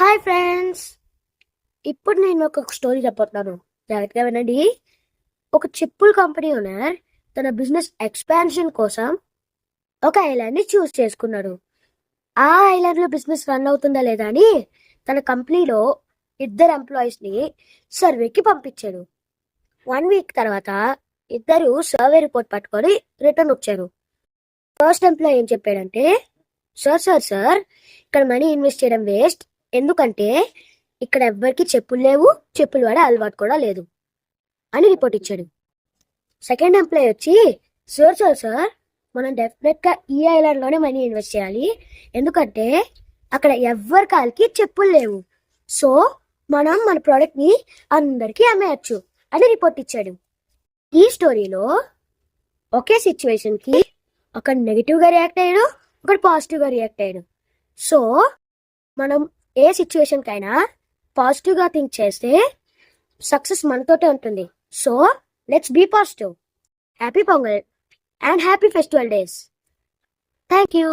Hi friends. ఇప్పుడు నేను ఒక స్టోరీ చెప్పబోతున్నాను. జాగ్రత్తగా వినండి. ఒక చెప్పుల కంపెనీ ఓనర్ తన బిజినెస్ ఎక్స్పాన్షన్ కోసం ఒక ఐలాండ్ని చూస్ చేసుకున్నాడు. ఆ ఐలాండ్లో బిజినెస్ రన్ అవుతుందా లేదా అని తన కంపెనీలో ఇద్దరు ఎంప్లాయీస్ని సర్వేకి పంపించాడు. వన్ వీక్ తర్వాత ఇద్దరు సర్వే రిపోర్ట్ పట్టుకొని రిటర్న్ వచ్చారు. ఫస్ట్ ఎంప్లాయీ ఏం చెప్పాడంటే సార్ సార్ సార్ ఇక్కడ మనీ ఇన్వెస్ట్ చేయడం వేస్ట్. ఎందుకంటే ఇక్కడ ఎవ్వరికి చెప్పులు లేవు చెప్పులు వాడే అలవాటు కూడా లేదు అని రిపోర్ట్ ఇచ్చాడు. సెకండ్ ఎంప్లాయ్ వచ్చి సార్ సార్ సార్ మనం డెఫినెట్గా ఈ ఐలాండ్లోనే మనీ ఇన్వెస్ట్ చేయాలి. ఎందుకంటే అక్కడ ఎవ్వరి కాలికి చెప్పులు లేవు. సో మనం మన ప్రోడక్ట్ని అందరికీ అమ్మేయచ్చు అని రిపోర్ట్ ఇచ్చాడు. ఈ స్టోరీలో ఒకే సిచ్యువేషన్కి ఒక నెగిటివ్గా రియాక్ట్ అయ్యాడు ఒకటి పాజిటివ్గా రియాక్ట్ అయ్యాడు. సో మనం ఏ సిచ్యువేషన్కైనా కైనా పాజిటివ్గా థింక్ చేస్తే సక్సెస్ మనతోటే ఉంటుంది. So let's be positive happy Pongal and happy festival days thank you